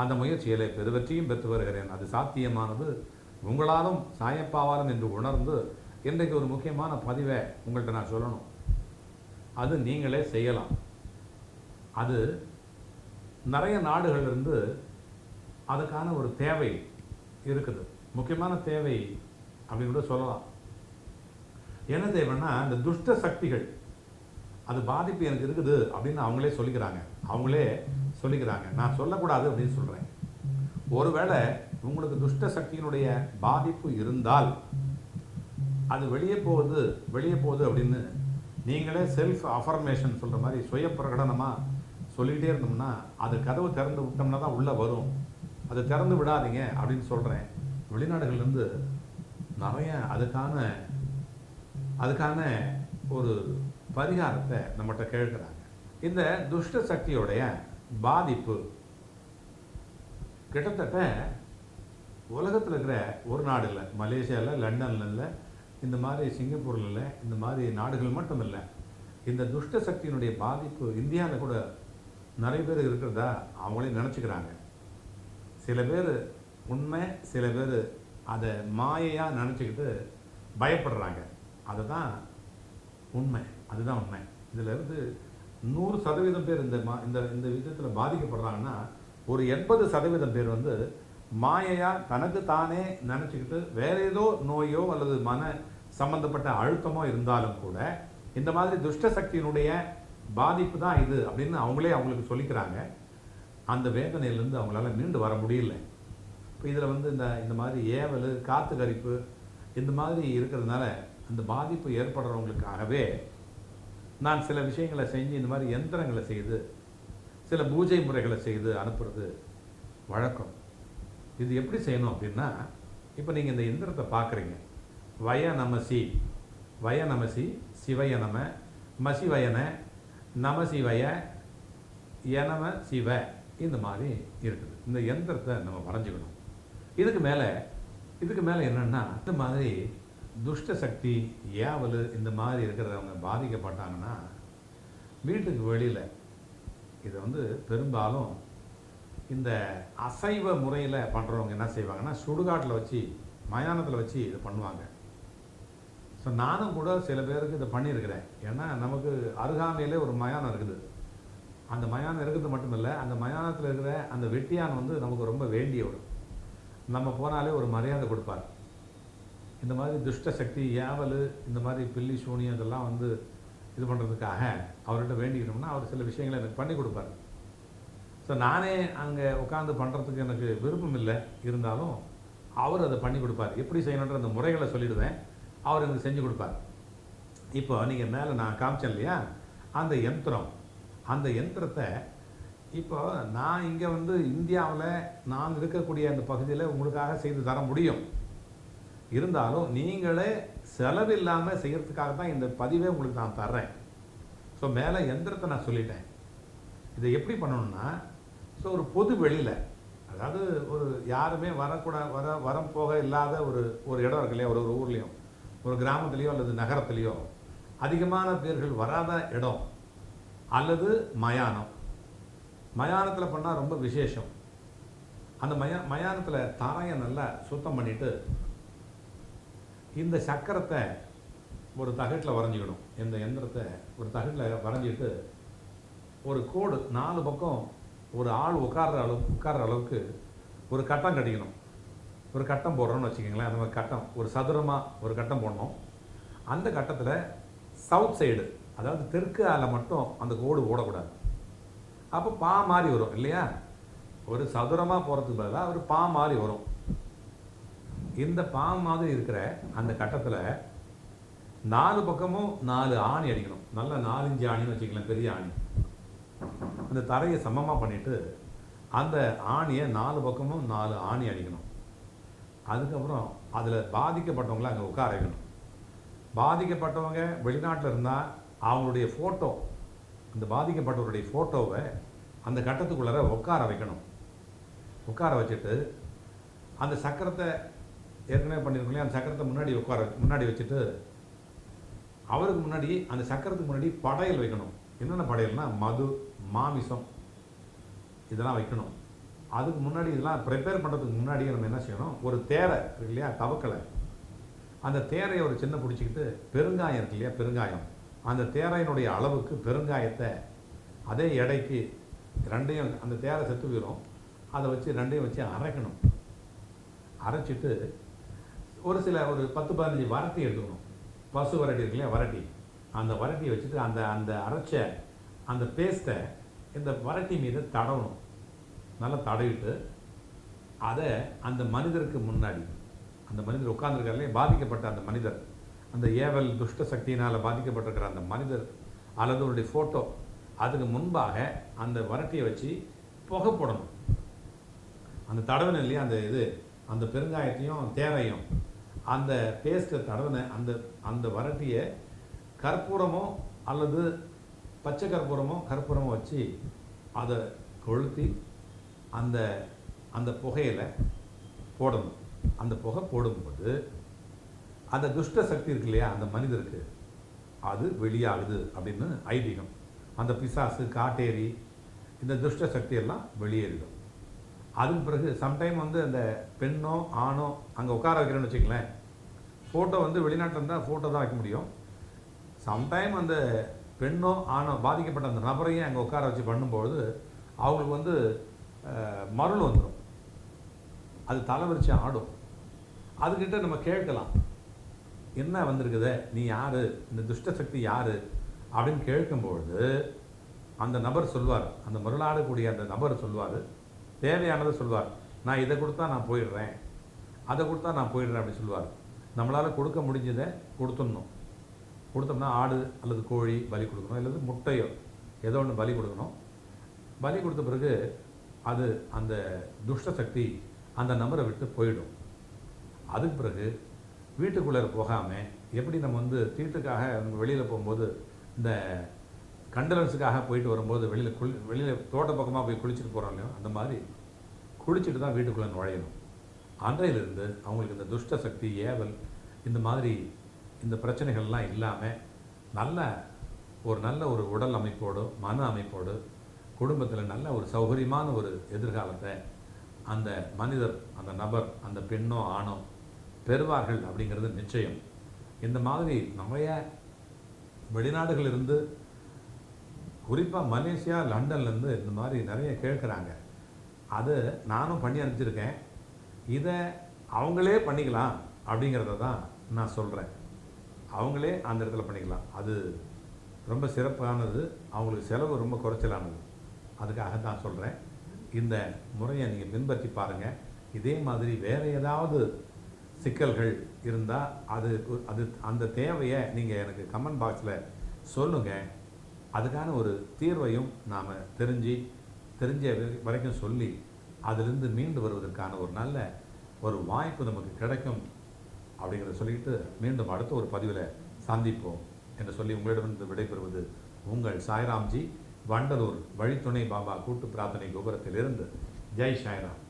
அந்த முயற்சிகளை பெருவெற்றியும் பெற்று வருகிறேன். அது சாத்தியமானது உங்களாலும் சாயப்பாவாலும் என்று உணர்ந்து இன்றைக்கு ஒரு முக்கியமான பதிவை உங்கள்கிட்ட நான் சொல்லணும். அது நீங்களே செய்யலாம். அது நிறைய நாடுகள்லேருந்து அதுக்கான ஒரு தேவை இருக்குது. முக்கியமான தேவை அப்படின்னு கூட சொல்லலாம். என்ன தேவைன்னா இந்த துஷ்ட சக்திகள் அது பாதிப்பு எனக்கு இருக்குது அப்படின்னு அவங்களே சொல்லிக்கிறாங்க. அவங்களே சொல்லிக்கிறாங்க. நான் சொல்லக்கூடாது அப்படின்னு சொல்கிறேன் ஒருவேளை உங்களுக்கு துஷ்ட சக்தியினுடைய பாதிப்பு இருந்தால் அது வெளியே போகுது வெளியே போகுது அப்படின்னு நீங்களே செல்ஃப் அஃபர்மேஷன் சொல்கிற மாதிரி சுய பிரகடனமாக சொல்லிக்கிட்டே இருந்தோம்னா அது கதவு திறந்து விட்டோம்னா தான் உள்ளே வரும். அது திறந்து விடாதீங்க அப்படின்னு சொல்கிறேன் வெளிநாடுகள்லேருந்து நிறைய அதுக்கான அதுக்கான ஒரு பரிகாரத்தை நம்மகிட்ட கேட்குறாங்க. இந்த துஷ்ட சக்தியோடைய பாதிப்பு. கிட்டத்தட்ட உலகத்தில் இருக்கிற ஒரு நாடு இல்லை மலேசியாவில் லண்டன்ல இல்லை இந்த மாதிரி சிங்கப்பூரில் இல்லை இந்த மாதிரி நாடுகள் மட்டும் இல்லை இந்த துஷ்ட சக்தியினுடைய பாதிப்பு இந்தியாவில் கூட நிறைய பேர் இருக்கிறதா அவங்களே நினச்சிக்கிறாங்க. சில பேர் உண்மை சில பேர் அதை மாயையாக நினச்சிக்கிட்டு பயப்படுறாங்க. அதுதான் உண்மை. அதுதான் உண்மை. இதில் இருந்து நூறு சதவீதம் பேர் இந்த மா இந்த இந்த விதத்தில் பாதிக்கப்படுறாங்கன்னா ஒரு எண்பது சதவீதம் பேர் வந்து மாயையாக தனக்கு தானே நினச்சிக்கிட்டு வேற ஏதோ நோயோ அல்லது மன சம்பந்தப்பட்ட அழுத்தமோ இருந்தாலும் கூட இந்த மாதிரி துஷ்ட சக்தியினுடைய பாதிப்பு தான் இது அப்படின்னு அவங்களே அவங்களுக்கு சொல்லிக்கிறாங்க. அந்த வேதனையிலேருந்து அவங்களால மீண்டு வர முடியல. இப்போ இதில் வந்து இந்த இந்த மாதிரி ஏவல் காற்று கரிப்பு இந்த மாதிரி இருக்கிறதுனால அந்த பாதிப்பு ஏற்படுறவங்களுக்காகவே நான் சில விஷயங்களை செஞ்சு இந்த மாதிரி எந்திரங்களை செய்து சில பூஜை முறைகளை செய்து அனுப்புறது வழக்கம். இது எப்படி செய்யணும் அப்படின்னா இப்போ நீங்கள் இந்த எந்திரத்தை பார்க்குறீங்க. வய நமசி வய நமசி சிவய நம மசிவயன நமசிவய எனம சிவ இந்த மாதிரி இருக்குது. இந்த எந்திரத்தை நம்ம வரைஞ்சிக்கணும். இதுக்கு மேலே இதுக்கு மேலே என்னென்னா இந்த மாதிரி துஷ்ட சக்தி ஏவல் இந்த மாதிரி இருக்கிறவங்க பாதிக்கப்பட்டாங்கன்னா வீட்டுக்கு வெளியில் இதை வந்து பெரும்பாலும் இந்த அசைவ முறையில் பண்ணுறவங்க என்ன செய்வாங்கன்னா சுடுகாட்டில் வச்சு மயானத்தில் வச்சு இதை பண்ணுவாங்க. ஸோ நானும் கூட சில பேருக்கு இதை பண்ணியிருக்கிறேன். ஏன்னா நமக்கு அருகாமையிலே ஒரு மயானம் இருக்குது. அந்த மயானம் இருக்கிறது மட்டும் இல்லை அந்த மயானத்தில் இருக்கிற அந்த வெட்டியான் வந்து நமக்கு ரொம்ப வேண்டியவர். நம்ம போனாலே ஒரு மரியாதை கொடுப்பார். இந்த மாதிரி துஷ்ட சக்தி ஏவல் இந்த மாதிரி பில்லி சூனி இதெல்லாம் வந்து இது பண்ணுறதுக்காக அவர்கிட்ட வேண்டிக்கிட்டோம்னா அவர் சில விஷயங்களை எனக்கு பண்ணி கொடுப்பார். ஸோ நானே அங்கே உட்காந்து பண்ணுறதுக்கு எனக்கு விருப்பம் இல்லை. இருந்தாலும் அவர் அதை பண்ணி கொடுப்பார். எப்படி செய்யணுன்ற அந்த முறைகளை சொல்லிடுவேன். அவர் எனக்கு செஞ்சு கொடுப்பார். இப்போ நீங்கள் மேலே நான் காமிச்சேன் இல்லையா? அந்த யந்திரம். அந்த யந்திரத்தை இப்போ நான் இங்கே வந்து இந்தியாவில் நான் இருக்கக்கூடிய அந்த பகுதியில் உங்களுக்காக செய்து தர முடியும். இருந்தாலும் நீங்களே செலவில்லாமல் செய்கிறதுக்காக தான் இந்த பதிவே உங்களுக்கு நான் தர்றேன். ஸோ மேலே எந்திரத்தை நான் சொல்லிட்டேன். இதை எப்படி பண்ணணும்னா ஸோ ஒரு பொது வெளியில் அதாவது ஒரு யாருமே வரக்கூடா வர வரம் போக இல்லாத ஒரு ஒரு இடம் இருக்கு இல்லையா? ஒரு ஒரு ஊர்லேயும் ஒரு கிராமத்துலேயோ அல்லது நகரத்துலேயோ அதிகமான பேர்கள் வராத இடம் அல்லது மயானம். மயானத்தில் பண்ணால் ரொம்ப விசேஷம். அந்த மயா மயானத்தில் தரையை நல்லா சுத்தம் பண்ணிவிட்டு இந்த சக்கரத்தை ஒரு தகட்டில் வரைஞ்சிக்கணும். இந்த எந்திரத்தை ஒரு தகட்டில் வரைஞ்சிட்டு ஒரு கோடு நாலு பக்கம் ஒரு ஆள் உட்கார்ற அளவுக்கு உட்கார்ற அளவுக்கு ஒரு கட்டம் கட்டிக்கணும். ஒரு கட்டம் போடுறோம்னு வச்சுக்கோங்களேன். அந்த மாதிரி கட்டம். ஒரு சதுரமாக ஒரு கட்டம் போடணும். அந்த கட்டத்தில் சவுத் சைடு அதாவது தெற்கு ஆல மட்டும் அந்த கோடு ஓடக்கூடாது அப்போ பா மாதிரி வரும் இல்லையா? ஒரு சதுரமாக போகிறதுக்கு பதிலாக ஒரு பா மாதிரி வரும். இந்த பாம்பு மாதிரி இருக்கிற அந்த கட்டத்தில் நாலு பக்கமும் நாலு ஆணி அடிக்கணும். நல்ல நாலஞ்சு ஆணின்னு வச்சுக்கலாம் பெரிய ஆணி. அந்த தரையை சமமாக பண்ணிவிட்டு அந்த ஆணியை நாலு பக்கமும் நாலு ஆணி அடிக்கணும். அதுக்கப்புறம் அதில் பாதிக்கப்பட்டவங்கள அங்கே உட்கார வைக்கணும். பாதிக்கப்பட்டவங்க வெளிநாட்டில் இருந்தால் அவங்களுடைய ஃபோட்டோ அந்த பாதிக்கப்பட்டவருடைய ஃபோட்டோவை அந்த கட்டத்துக்குள்ளார உட்கார வைக்கணும். உட்கார வச்சுட்டு அந்த சக்கரத்தை ஏற்கனவே பண்ணியிருக்கோம் அந்த சக்கரத்தை முன்னாடி உட்கார முன்னாடி வச்சுட்டு அவருக்கு முன்னாடி அந்த சக்கரத்துக்கு முன்னாடி படையல் வைக்கணும். என்னென்ன படையல்னா மது மாமிசம் இதெல்லாம் வைக்கணும். அதுக்கு முன்னாடி இதெல்லாம் ப்ரிப்பேர் பண்ணுறதுக்கு முன்னாடியே நம்ம என்ன செய்யணும்? ஒரு தேரை இருக்கு இல்லையா? தவக்கலை. அந்த தேரையை ஒரு சின்ன பிடிச்சிக்கிட்டு பெருங்காயம் இருக்கு இல்லையா? பெருங்காயம். அந்த தேரையினுடைய அளவுக்கு பெருங்காயத்தை அதே எடைக்கு ரெண்டையும் அந்த தேரை செத்து போயிடும் அதை வச்சு ரெண்டையும் வச்சு அரைக்கணும். அரைச்சிட்டு ஒரு சில ஒரு பத்து பதினஞ்சு வரட்டி எடுத்துக்கணும். பசு வரட்டி இருக்கு இல்லையா வரட்டி. அந்த வரட்டியை வச்சுட்டு அந்த அந்த அரைச்ச அந்த பேஸ்ட்டை இந்த வரட்டி மீது தடவணும். நல்லா தடவிட்டு அதை அந்த மனிதருக்கு முன்னாடி அந்த மனிதர் உட்கார்ந்துருக்காருலே பாதிக்கப்பட்ட அந்த மனிதர் அந்த ஏவல் துஷ்ட சக்தியினால் பாதிக்கப்பட்டிருக்கிற அந்த மனிதர் அல்லது அவருடைய ஃபோட்டோ அதுக்கு முன்பாக அந்த வரட்டியை வச்சு புகை போடணும் அந்த தடவை இல்லையா அந்த இது அந்த பெருங்காயத்தையும் தேவையும் அந்த பேஸ்ட்டை தடவின அந்த அந்த வரட்டியை கற்பூரமோ அல்லது பச்சை கற்பூரமோ கற்பூரமோ வச்சு அதை கொளுத்தி அந்த அந்த புகையில் போடணும். அந்த புகை போடும்போது அந்த துஷ்ட சக்தி இருக்கு இல்லையா? அந்த மனிதருக்கு அது வெளியாகுது அப்படின்னு ஐதீகம். அந்த பிசாசு காட்டேரி இந்த துஷ்ட சக்தி எல்லாம் வெளியேறிடும். அதுக்கு பிறகு சம்டைம் வந்து அந்த பெண்ணோ ஆணோ அங்கே உட்கார வைக்கிறேன்னு வச்சுங்களேன் ஃபோட்டோ வந்து வெளிநாட்டில் இருந்தால் ஃபோட்டோ தான் வைக்க முடியும். சம்டைம் அந்த பெண்ணோ ஆணோ பாதிக்கப்பட்ட அந்த நபரையும் அங்கே உட்கார வச்சு பண்ணும்பொழுது அவங்களுக்கு வந்து மருள் வந்துடும் அது தலைவரிச்சு ஆடும். அதுக்கிட்ட நம்ம கேட்கலாம். என்ன வந்திருக்குது? நீ யார்? இந்த துஷ்ட சக்தி யார்? அப்படின்னு கேட்கும்பொழுது அந்த நபர் சொல்வார். அந்த மருளாடக்கூடிய அந்த நபர் சொல்வார். தேவையானதை சொல்வார். நான் இதை கொடுத்தா நான் போயிடுறேன். அதை கொடுத்தா நான் போயிடுறேன் அப்படின்னு சொல்லுவார் நம்மளால் கொடுக்க முடிஞ்சதை கொடுத்துடணும். கொடுத்தோம்னா ஆடு அல்லது கோழி பலி கொடுக்கணும். அல்லது முட்டையோ ஏதோ ஒன்று பலி கொடுக்கணும். பலி கொடுத்த பிறகு அது அந்த துஷ்ட சக்தி அந்த நபரை விட்டு போயிடும். அதுக்கு பிறகு வீட்டுக்குள்ளே போகாமல் எப்படி நம்ம வந்து தீட்டுக்காக வெளியில் போகும்போது இந்த கண்டலன்ஸுக்காக போயிட்டு வரும்போது வெளியில் குளி வெளியில் தோட்ட பக்கமாக போய் குளிச்சுட்டு போகிறோம் இல்லையோ அந்த மாதிரி குளிச்சுட்டு தான் வீட்டுக்குள்ளே நுழையணும். அன்றையிலிருந்து அவங்களுக்கு இந்த துஷ்ட சக்தி ஏவல் இந்த மாதிரி இந்த பிரச்சனைகள்லாம் இல்லாமல் நல்ல ஒரு நல்ல ஒரு உடல் அமைப்போடு மன அமைப்போடு குடும்பத்தில் நல்ல ஒரு சௌகரியமான ஒரு எதிர்காலத்தை அந்த மனிதர் அந்த நபர் அந்த பெண்ணோ ஆணோ பெறுவார்கள் அப்படிங்கிறது நிச்சயம். இந்த மாதிரி நிறைய வெளிநாடுகளிலிருந்து குறிப்பாக மலேசியா லண்டன்லேருந்து இந்த மாதிரி நிறைய கேட்குறாங்க. அது நானும் பண்ணி அனுப்பிச்சிருக்கேன். இதை அவங்களே பண்ணிக்கலாம் அப்படிங்கிறத தான் நான் சொல்கிறேன் அவங்களே அந்த இடத்துல பண்ணிக்கலாம். அது ரொம்ப சிறப்பானது. அவங்களுக்கு செலவு ரொம்ப குறைச்சலானது. அதுக்காக தான் சொல்கிறேன் இந்த முறையை நீங்கள் பின்பற்றி பாருங்கள் இதே மாதிரி வேறு ஏதாவது சிக்கல்கள் இருந்தால் அது அது அந்த தேவையை நீங்கள் எனக்கு கமெண்ட் பாக்ஸில் சொல்லுங்கள் அதுக்கான ஒரு தீர்வையும் நாம் தெரிஞ்சு தெரிஞ்ச வரை- வரைக்கும் சொல்லி அதிலிருந்து மீண்டு வருவதற்கான ஒரு நல்ல ஒரு வாய்ப்பு நமக்கு கிடைக்கும் அப்படிங்கிறத சொல்லிட்டு மீண்டும் அடுத்த ஒரு பதிவில் சந்திப்போம் என்று சொல்லி உங்களிடமிருந்து விடைபெறுவது உங்கள் சாய்ராம்ஜி வண்டலூர் வழித்துணை பாபா கூட்டு பிரார்த்தனை கோபுரத்திலிருந்து. ஜெய் சாய்ராம்.